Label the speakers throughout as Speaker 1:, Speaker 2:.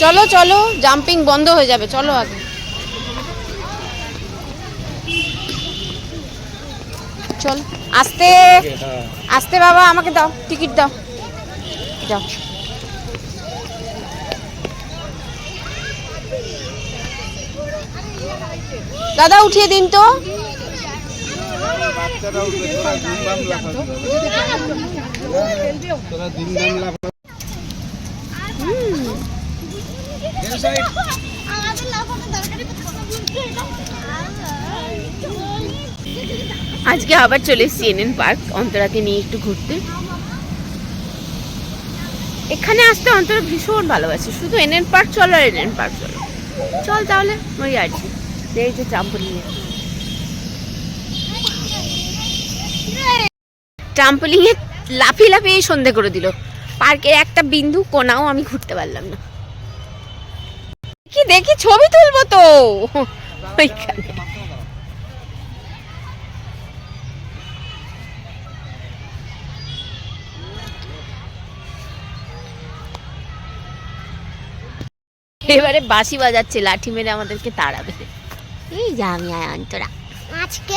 Speaker 1: চলো চলো জাম্পিং বন্ধ হয়ে যাবে, চলো আগে। চল, আস্তে আস্তে বাবা, আমাকে দাও টিকিট দাও। যাও। দাদা, উঠিয়ে দিন তো।
Speaker 2: বাচ্চারা
Speaker 1: আজকে আবার চলে এসেছি এনএন পার্ক, অন্তরাকে নিয়ে একটু ঘুরতে। এখানে আসতে অন্তরা ভীষণ ভালোবাসে। শুধু এনএন পার্ক চলো আর এনএন পার্ক চলো। চল তাহলে, ওই আর কি। এই যে ট্রাম্পলিং ট্রাম্পলিং এ লাফিয়ে লাফিয়ে সন্ধে করে দিল। পার্কের একটা বিন্দু, কোনাও আমি ঘুরতে পারলাম না। কি দেখি ছবি তুলবো তো? ওইখানে। এবারে বাঁশি বাজাচ্ছে লাঠি মেরে আমাদেরকে তাড়াবে। এই যে আমি আয় অন্তরা।
Speaker 3: আজকে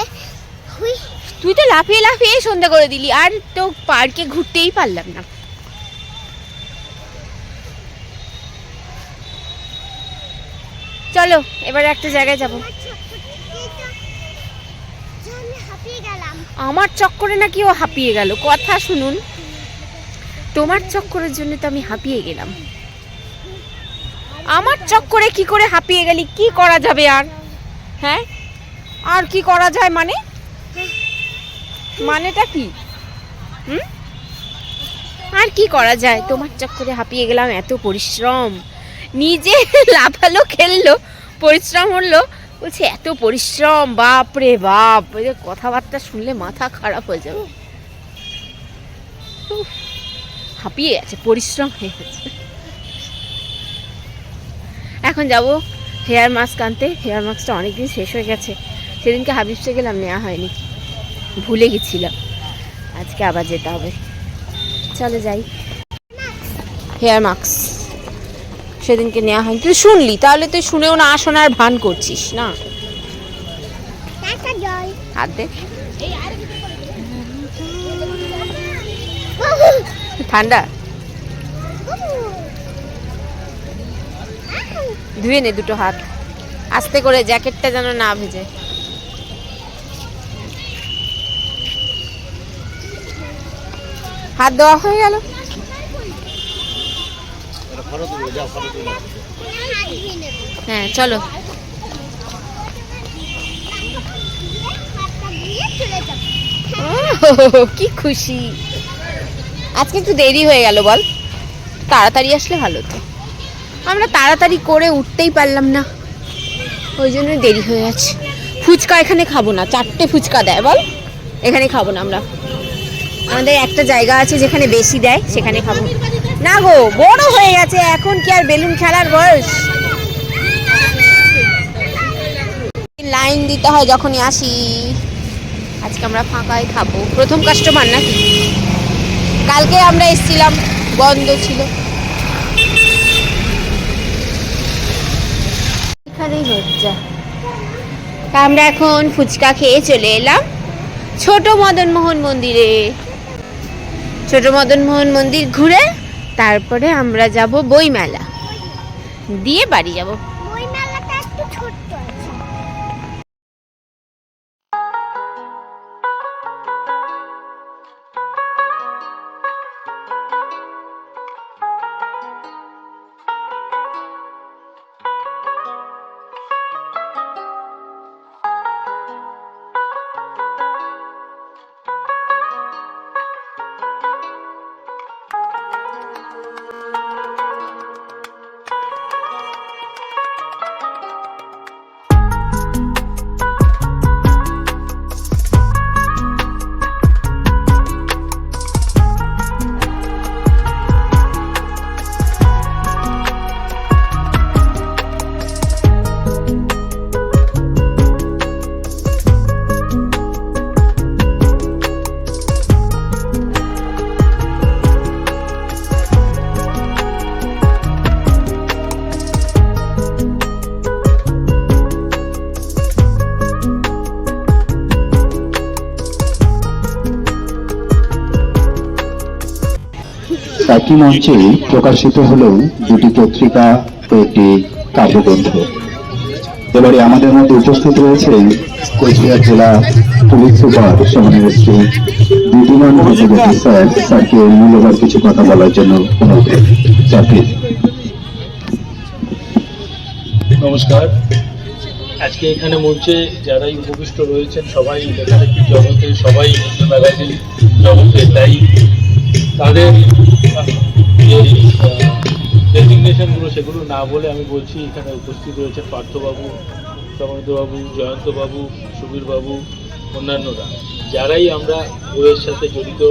Speaker 1: তুই তো লাফিয়ে লাফিয়ে সন্ধ্যা করে দিলি আর তো পার্কে ঘুরতেই পারলাম না। চলো, এবার একটা জায়গায় যাব। আমার চক্করে নাকি ও হাঁপিয়ে গেল। কথা শুনুন। তোমার চক্করের জন্য তো আমি হাঁপিয়ে গেলাম। আমার চক্করে কি করে হাঁপিয়ে গেলি? কি করা যাবে আর? হ্যাঁ? আর কি করা যায় মানে? মানেটা কি? হুম? আর কি করা যায়? তোমার চক্করে হাঁপিয়ে গেলাম, এত পরিশ্রম। নিজে লাফালো, খেললো, পরিশ্রম হলো। বলছে, এত পরিশ্রম, বাপ রে বাপ! কথাবার্তা শুনলে মাথা খারাপ হয়ে যাবে। হাঁপিয়ে গেছে, পরিশ্রম হয়ে গেছে। এখন যাব হেয়ার মাস্ক আনতে। হেয়ার মাস্কটা অনেকদিন শেষ হয়ে গেছে। সেদিনকে হাবিবসে গেলাম নেওয়া হয়নি। ভুলে গেছিলাম। আজকে আবার যেতে হবে। চলে যাই। Hair mask. সেদিনকে নেওয়া হয়নি। তুই শুনলি? তাহলে তুই শুনেও না শোনার ভান করছিস, না? হাত দে। ঠান্ডা? ধুয়ে নে দুটো হাত। আস্তে করে জ্যাকেটটা যেন না ভেজে। হাত দেওয়া হয়ে গেল
Speaker 2: ফটো তুলে যাও ফটো তুলে
Speaker 3: হাত ধুয়ে নেব
Speaker 1: হ্যাঁ চলো। কি খুশি। আজকে একটু দেরি হয়ে গেল, বল। তাড়াতাড়ি আসলে ভালো তো আমরা তাড়াতাড়ি করে উঠতেই পারলাম না। ওই জন্য দেরি হয়ে গেছে ফুচকা এখানে খাব না, চারটে ফুচকা দেয়, বল। এখানে খাব না আমরা। আমাদের একটা জায়গা আছে যেখানে বেশি দেয়, সেখানে খাব। না গো, বড় হয়ে গেছে, এখন কি আর বেলুন খেলার বয়স? লাইন দিতে হয় যখনই আসি। আজকে আমরা ফাঁকাই খাব। প্রথম কাস্টমার নাকি? কালকে আমরা এসেছিলাম, বন্ধ ছিল। এখানেই হচ্ছে। আমরা এখন ফুচকা খেয়ে চলে এলাম ছোট মদন মোহন মন্দিরে। ছোট মদন মোহন মন্দির ঘুরে তারপরে আমরা যাব বইমেলা। দিয়ে বাড়ি যাব।
Speaker 4: একই মঞ্চে প্রকাশিত হল দুটি পত্রিকা ও একটি কাব্যগ্রন্থ। এবারে আমাদের মধ্যে উপস্থিত রয়েছেন কোচবিহার জেলা পুলিশ সুপার সমানের বিদ্যমান স্যার, স্যারকে মূল্যবান কিছু কথা বলার জন্য
Speaker 5: নমস্কার। আজকে এখানে মঞ্চে যারাই উপবিষ্ট রয়েছেন, সবাই লেখালেখি জগতে, সবাই ম্যাগাজিন জগতে, তাই তাদের যে ডেজিগনেশনগুলো সেগুলো না বলে আমি বলছি, এখানে উপস্থিত রয়েছেন পার্থবাবু সমৃদ্ধবাবু জয়ন্তবাবু, সুবীরবাবু, অন্যান্যরা। যারাই আমরা বইয়ের সাথে জড়িত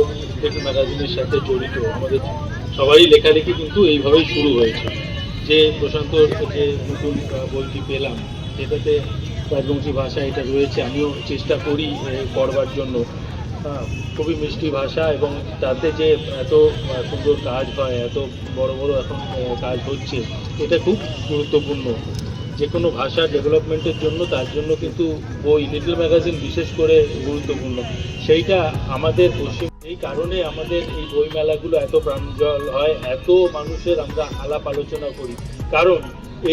Speaker 5: টেক ম্যাগাজিনের সাথে জড়িত, আমাদের সবারই লেখালেখি কিন্তু এইভাবেই শুরু হয়েছে। যে প্রশান্তর যে নতুন বইটি পেলাম সেটাতে রাজবংশী ভাষা এটা রয়েছে, আমিও চেষ্টা করি পড়বার জন্য। খুবই মিষ্টি ভাষা এবং তাতে যে এত সুন্দর কাজ হয়, এত বড় বড় এখন কাজ হচ্ছে, এটা খুব গুরুত্বপূর্ণ। যে কোনো ভাষা ডেভেলপমেন্টের জন্য তার জন্য কিন্তু বই, লিটল ম্যাগাজিন বিশেষ করে গুরুত্বপূর্ণ। সেইটা আমাদের পশ্চিম, এই কারণে আমাদের এই বই মেলাগুলো এত প্রাঞ্জল হয়, এত মানুষের আমরা আলাপ আলোচনা করি। কারণ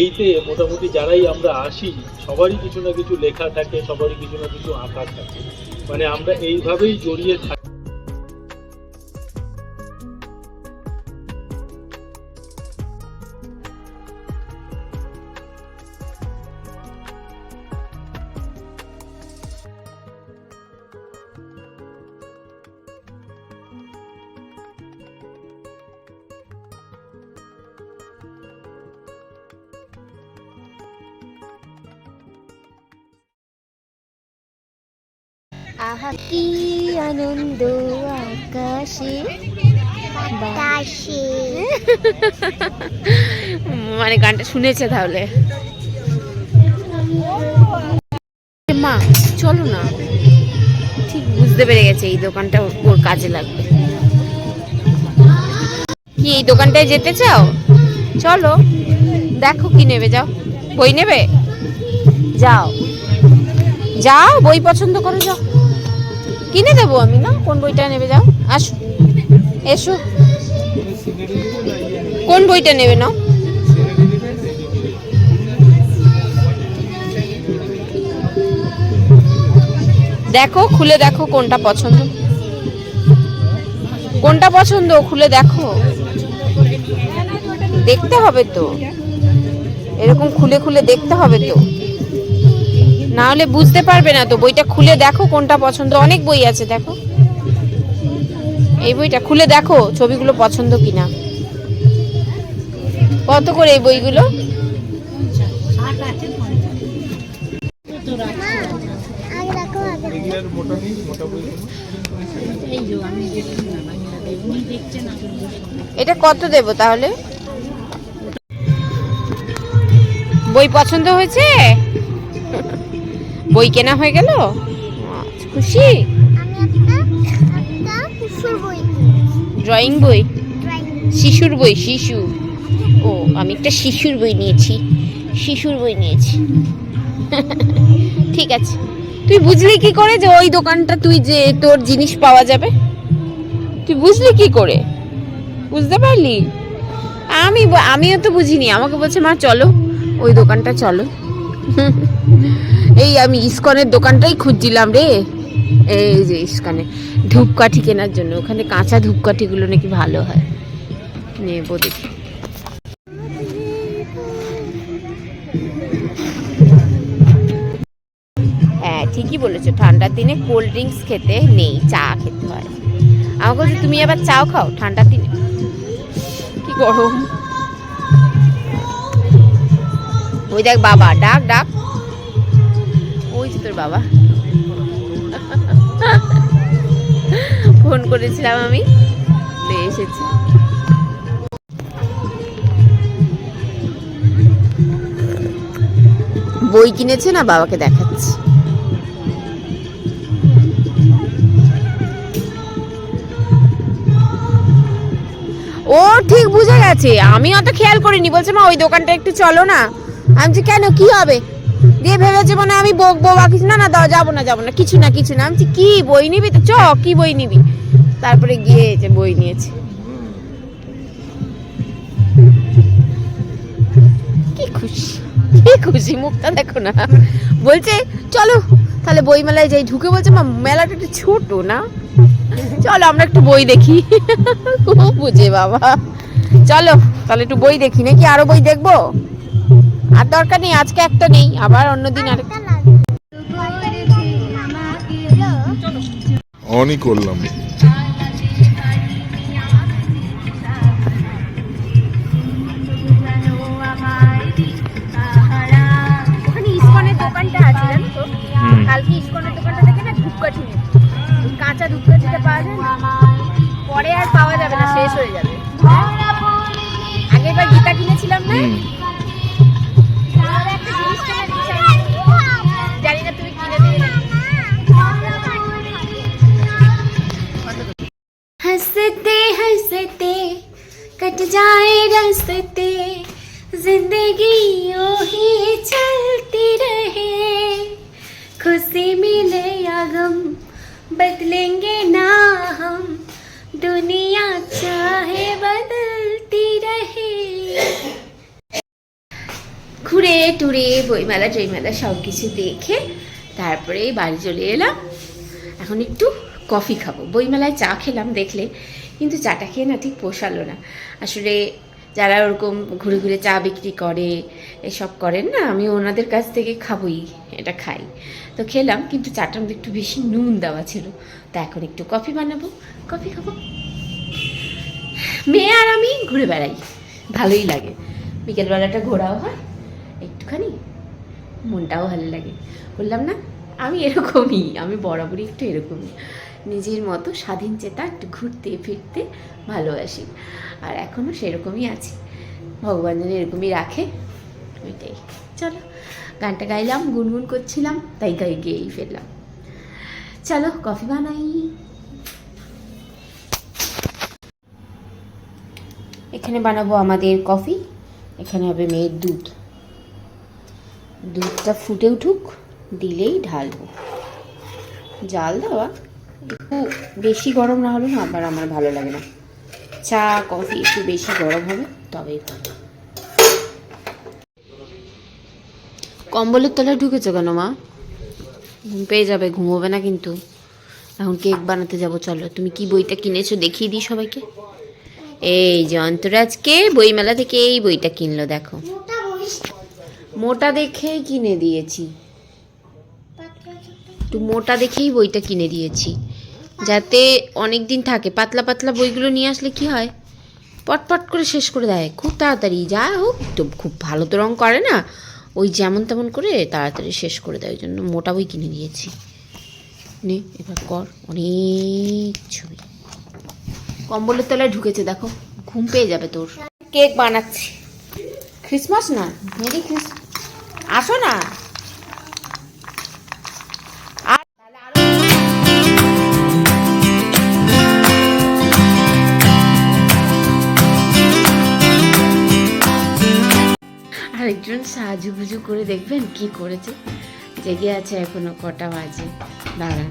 Speaker 5: এইতে মোটামুটি যারাই আমরা আসি, সবারই কিছু না কিছু লেখা থাকে, সবারই কিছু না কিছু আঁকা থাকে। মানে আমরা এইভাবেই জড়িয়ে থাকি।
Speaker 1: আহা কি আনন্দ আকাশে
Speaker 3: বাতাসে।
Speaker 1: মানে গানটা শুনেছে তাহলে। মা চলো না। ঠিক বুঝতে পেরে গেছে এই দোকানটা ওর- ওর কাজে লাগবে। কি এই দোকানটায় যেতে চাও? চলো দেখো কি নেবে যাও। বই নেবে? যাও। যাও বই পছন্দ করো যাও। কিনে দেবো আমি, না? কোন বইটা নেবে যাও? আসো। এসো। কোন বইটা নেবে নাও? দেখো, খুলে দেখো কোনটা পছন্দ। কোনটা পছন্দ? খুলে দেখো। দেখতে হবে তো। এরকম খুলে খুলে দেখতে হবে তো। না হলে বুঝতে পারবে না তো। বইটা খুলে দেখো কোনটা পছন্দ। অনেক বই আছে, দেখো। এই বইটা খুলে দেখো ছবিগুলো পছন্দ কিনা। কত করে এই বইগুলো। এটা কত দেব তাহলে? বই পছন্দ হয়েছে? বই কেনা হয়ে গেল? খুশি? ড্রয়িং বই? শিশুর বই, শিশু। ও, আমি একটা শিশুর বই নিয়েছি। শিশুর বই নিয়েছি। ঠিক আছে। তুই বুঝলি কি করে যে ওই দোকানটা তুই যে তোর জিনিস পাওয়া যাবে? তুই বুঝলি কি করে? বুঝতে পারলি? আমি আমিও তো বুঝিনি। আমাকে বলছে, মা, চলো। ওই দোকানটা চলো। এই আমি ইস্কনের দোকানটাই খুঁজছিলাম রে। এই যে ইস্কনে ধূপকাঠি কেনার জন্য। ওখানে কাঁচা ধূপকাঠিগুলো নাকি ভালো হয়। নেব দেখি। হ্যাঁ ঠিকই বলেছ। ঠান্ডার দিনে কোল্ড ড্রিঙ্কস খেতে নেই, চা খেতে হয়। আমাকে বলছে, তুমি আবার চাও খাও ঠান্ডার দিনে? কি গরম। ওই দেখ বাবা, ডাক ডাক। তোর বাবা? ফোন করেছিলাম আমি। এসেছি। বই কিনেছে না বাবাকে দেখাচ্ছি? ও ঠিক বুঝে গেছে। আমি অত খেয়াল করিনি। বলছে, মা, ওই দোকানটা একটু চলো না। আমি কেন? কি হবে? দিয়ে ভেবেছে মানে আমি বকবো বা কিছু না না, দাও, যাব না যাব না। কিছু না কিছু না। আমি কি বই নিবি তো? চ, কি বই নিবি? তারপরে গিয়েছে বই নিয়েছে। কি খুশি কি খুশি, মুখটা দেখো না। বলছে, চলো, তাহলে বই মেলায় যাই। ঢুকে বলছে, মা, মেলাটা একটু ছোট না? চলো, আমরা একটু বই দেখি। খুব বুঝে বাবা। চলো, তাহলে একটু বই দেখি। নাকি আরও বই দেখব? আর দরকার নেই আজকে একটা নেই আবার অন্যদিন আরেকটা
Speaker 3: লাগবে।
Speaker 6: অনই করলাম।
Speaker 1: দোকানটা আছে জানো তো? কালকে ইসকনের দোকানটা থেকে না ধূপকাঠি কাঁচা ধূপকাঠিটা পাওয়া যায় পরে আর পাওয়া যাবে না শেষ হয়ে যাবে। আগের বার গীতা কিনেছিলাম না?
Speaker 7: रस्ते जिंदगी यूं ही चलती रहे खुशी मिले या गम बदलेंगे ना हम दुनिया चाहे बदलती रहे ঘুরে টুরে বইমেলা টইমেলা সব কিছু দেখে তারপরে বাড়ি চলে এলাম এখন একটু কফি খাবো বইমেলায় চা খেলাম দেখলে কিন্তু চাটা খেয়ে না ঠিক পোষালো না আসলে যারা ওরকম ঘুরে ঘুরে চা বিক্রি করে, এসব করেন না, আমি ওনাদের কাছ থেকে খাবোই, এটা খাই। তো খেলাম, কিন্তু চাটার মধ্যে একটু বেশি নুন দেওয়া ছিল। তা এখন একটু কফি বানাবো। কফি খাব। মেয়ে আর আমি ঘুরে বেড়াই। ভালোই লাগে। বিকেলবেলাটা ঘোরাও হয়, একটুখানি মনটাও ভালো লাগে। বললাম না, আমি এরকমই, আমি বরাবরই একটু এরকমই। নিজের মতো স্বাধীন চেতা একটু ঘুরতে ফিরতে ভালোবাসি। আর এখনও সেরকমই আছি। ভগবান যেন এরকমই রাখে, ওইটাই। চলো, গানটা গাইলাম, গুনগুন করছিলাম, তাই গাই গিয়েই ফেললাম চলো, কফি বানাই। এখানে বানাবো আমাদের কফি, এখানে হবে মেয়ের দুধ। দুধটা ফুটে উঠুক, দিলেই ঢালবো। জাল দেওয়া। একটু বেশি গরম না হলে না আবার আমার ভালো লাগে না। চা, কফি একটু বেশি গরম হবে, তবেই ভালো। কম্বলের তলায় ঢুকেছো কেন মা? ঘুম পেয়ে যাবে ঘুমোবে না কিন্তু। এখন কেক বানাতে যাব, চলো। তুমি কি বইটা কিনেছো দেখিয়ে দিই সবাইকে। এই যে বইমেলা থেকে এই বইটা কিনলো, দেখো।
Speaker 3: মোটা
Speaker 1: দেখেই কিনে দিয়েছি। একটু মোটা দেখেই বইটা কিনে দিয়েছি। যাতে অনেক দিন থাকে। পাতলা পাতলা বইগুলো নিয়ে আসলে কি হয়? পটপট করে শেষ করে দেয়। খুব তাড়াতাড়ি। যা হোক, তো খুব ভালো তো রঙ করে না? ওই যেমন তেমন করে তাড়াতাড়ি শেষ করে দেয়। ওই জন্য মোটা বই কিনে দিয়েছি নে, এবার কর। অনেক ছবি। কম্বলের তলায় ঢুকেছে, দেখো। ঘুম পেয়ে যাবে তোর। কেক বানাচ্ছি। ক্রিসমাস না? মেরি ক্রিস আসো না। আরেকজন সাজুগুজু করে দেখবেন কি করেছে। জেগে আছে এখনও কটা বাজে। দাঁড়ান।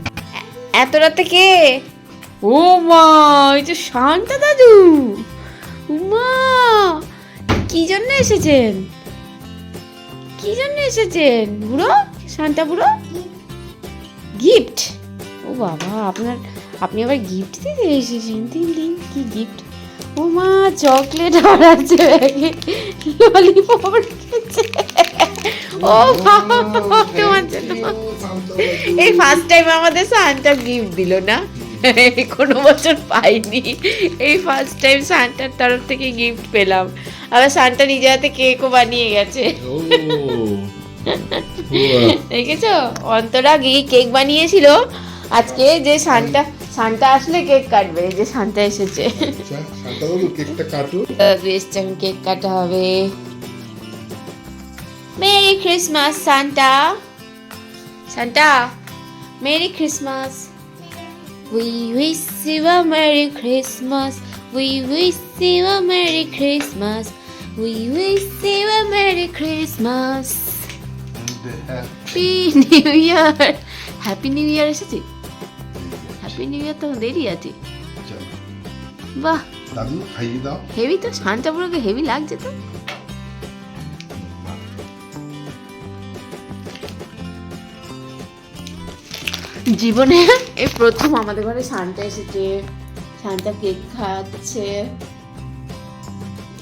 Speaker 1: এত রাতে কে? ও মা এই যে শান্তা দাদু। উমা কি জন্য এসেছেন? কি জন্য এসেছেন? বুড়ো? শান্তা বুড়ো? গিফট? ও বাবা আপনার আপনি আবার গিফট দিতে এসেছেন? দিন দিন কি গিফট? ও মা চকলেট আর আছে ব্যাগে ললিপপ রেখেছে ও তোমার জন্য। এই ফার্স্ট টাইম আমাদের সান্টা গিফট দিল না? কোনো বছর পাইনি। এই ফার্স্ট টাইম সান্টার তরফ থেকে গিফট পেলাম। আবার সান্টা নিজে হাতে কেকও বানিয়ে গেছে। দেখেছ? অন্তরা গিয়ে কেক বানিয়েছিল। আজকে যে সান্টা সান্টা আসলে কেক কাটবে এই যে সান্টা এসেছে
Speaker 6: শান্তাবাবু কেকটা কাটো
Speaker 1: বেশ এখন কেক কাটা হবে merry Christmas Santa Santa merry Christmas We wish you a Merry Christmas. We wish you a Merry Christmas. We wish you a Merry Christmas. Happy New Year. Happy New Year এসেছে happy দেরি আছে বাহ
Speaker 6: দাদু খাইয়ে দাও
Speaker 1: heavy তো শান্তা পুরো heavy লাগছে তো জীবনে এই প্রথম আমাদের ঘরে শান্তা এসেছে। শান্তা কেক খাচ্ছে।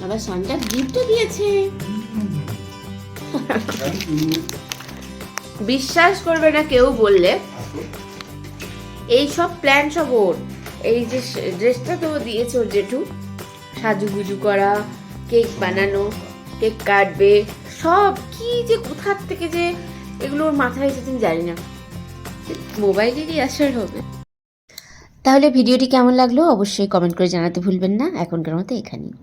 Speaker 1: আবার শান্তা গিফটও দিয়েছে। বিশ্বাস করবে না কেউ বললে। এই সব প্ল্যান সব ওর। এই যে ড্রেসটা তো দিয়েছে ওর জেঠু। সাজুগুজু করা কেক বানানো কেক কাটবে, সব কি যে কোথার থেকে যে এগুলো ওর মাথায় এসেছে জানি না। মোবাইলেরই আসর হবে। তাহলে ভিডিওটি কেমন লাগল অবশ্যই কমেন্ট করে জানাতে ভুলবেন না। এখনকার মতো এখানেই।